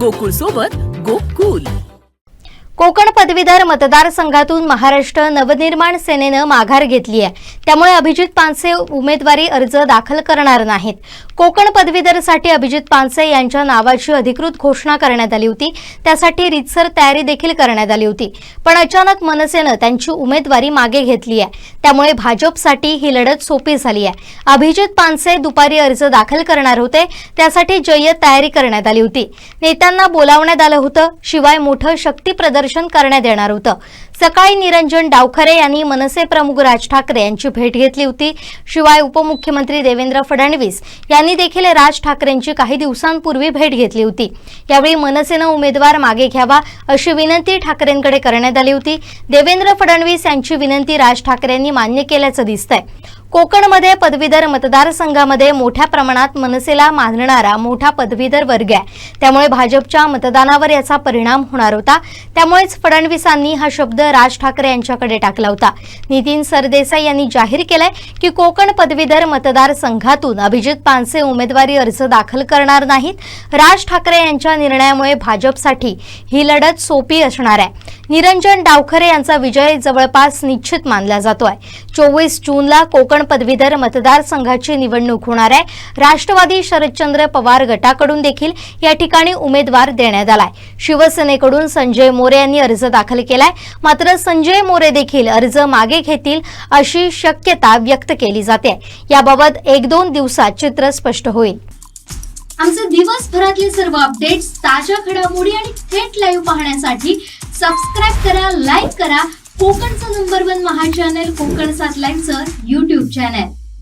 गोकुळ सोबत गोकुल. कोकण पदवीधर मतदारसंघातून महाराष्ट्र नवनिर्माण सेनेनं माघार घेतली आहे. त्यामुळे अभिजित पानसे उमेदवारी अर्ज दाखल करणार नाहीत. कोकण पदवीधरसाठी अभिजित पानसे यांच्या नावाची अधिकृत घोषणा करण्यात आली होती. त्यासाठी रितसर तयारी देखील करण्यात आली होती. पण अचानक मनसेनं त्यांची उमेदवारी मागे घेतली आहे. त्यामुळे भाजपसाठी ही लढत सोपी झाली आहे. अभिजित पानसे दुपारी अर्ज दाखल करणार होते. त्यासाठी जय्यत तयारी करण्यात आली होती. नेत्यांना बोलावण्यात आलं होतं. शिवाय मोठं शक्ती प्रदर्शन करण्यात येणार होतं. सकाळी निरंजन डावखरे यांनी मनसे प्रमुख राज ठाकरे यांची भेट घेतली होती. शिवाय उपमुख्यमंत्री देवेंद्र फडणवीस यांनी देखील राज ठाकरेंची काही दिवसांपूर्वी भेट घेतली होती. यावेळी मनसेनं उमेदवार मागे घ्यावा अशी विनंती ठाकरेंकडे करण्यात आली होती. देवेंद्र फडणवीस यांची विनंती राज ठाकरेंनी मान्य केल्याचं दिसतंय. कोकणमध्ये पदवीधर मतदारसंघामध्ये मोठ्या प्रमाणात मनसेला मानणारा मोठा पदवीधर वर्ग आहे. त्यामुळे भाजपच्या मतदानावर याचा परिणाम होणार होता. त्यामुळेच फडणवीसांनी हा शब्द राज ठाकरे यांच्याकडे टाकला होता. नितीन सरदेसाई यांनी जाहीर केलंय की कोकण पदवीधर मतदारसंघातून अभिजित पानसे उमेदवारी अर्ज दाखल करणार नाहीत. राज ठाकरे यांच्या निर्णयामुळे भाजपसाठी ही लढत सोपी असणार आहे. निरंजन डावखरे यांचा विजय जवळपास निश्चित मानला जातोय. चोवीस जूनला कोकण पदवीधर मतदारसंघाची निवडणूक होणार आहे. राष्ट्रवादी शरदचंद्र पवार गटाकडून देखील या ठिकाणी उमेदवार देण्यात आलाय. शिवसेनेकडून संजय मोरे यांनी अर्ज दाखल केलाय. मात्र संजय मोरे देखील अर्ज मागे घेतील अशी शक्यता व्यक्त केली जाते. याबाबत एक दोन दिवसात चित्र स्पष्ट होईल. आमचे दिवसभरातले सर्व अपडेट्स ताज्या घडामोडी आणि थेट लाईव्ह पाहण्यासाठी सबस्क्राईब करा लाईक करा. कोकणचं नंबर वन महा चॅनल कोकण सात लाईव्हचं युट्यूब चॅनल